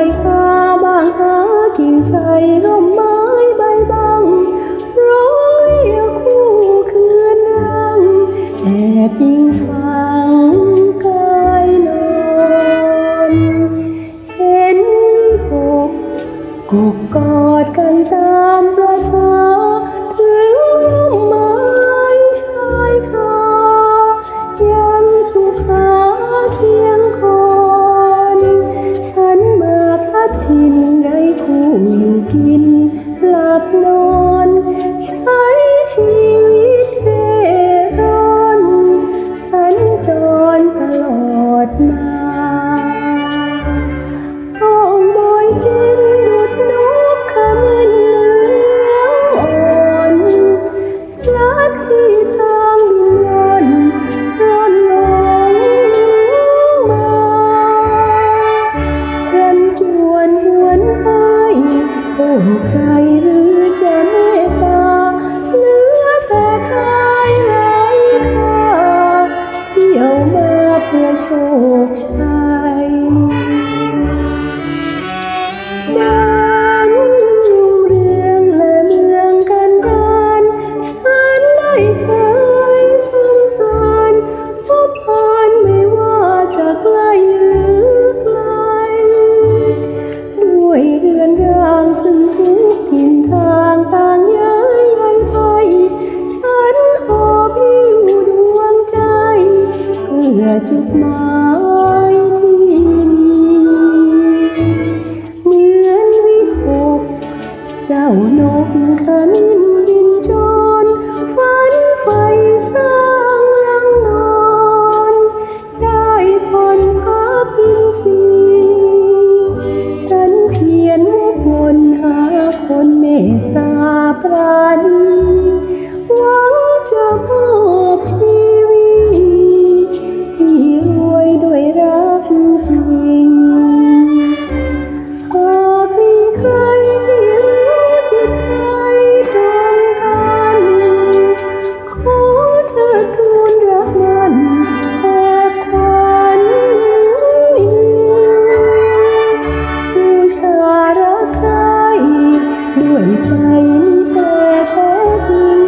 ใบคาบางหากิ่งใส่ร่มไม้ใบบัง ร้องเรียกคู่คืนรังแอบยิงฟังกายนอนเห็นหกกกอดกัน ทินไร้คู่อยู่กิน หลับนอน ใช้ชีวิตเร่ร่อนสัญจรตลอดมาต้องบอยกินดุดนกขมิ้นเหลืองอ่อนลัดที่ทา ใครหรือจะเมตตาเหลือแต่กายไร้ค่าเที่ยวมาเพื่อโชคชัย เพื่จุดหมายที่มีเหมือนวิหกเจ้านกขมิ้นบินจรฝันไฟสร้างรังนอน ได้ผลพักบินสีฉันเพียรวกวนหาคนเมตตาปราณี ด้วยใจมีแต่แท้จริง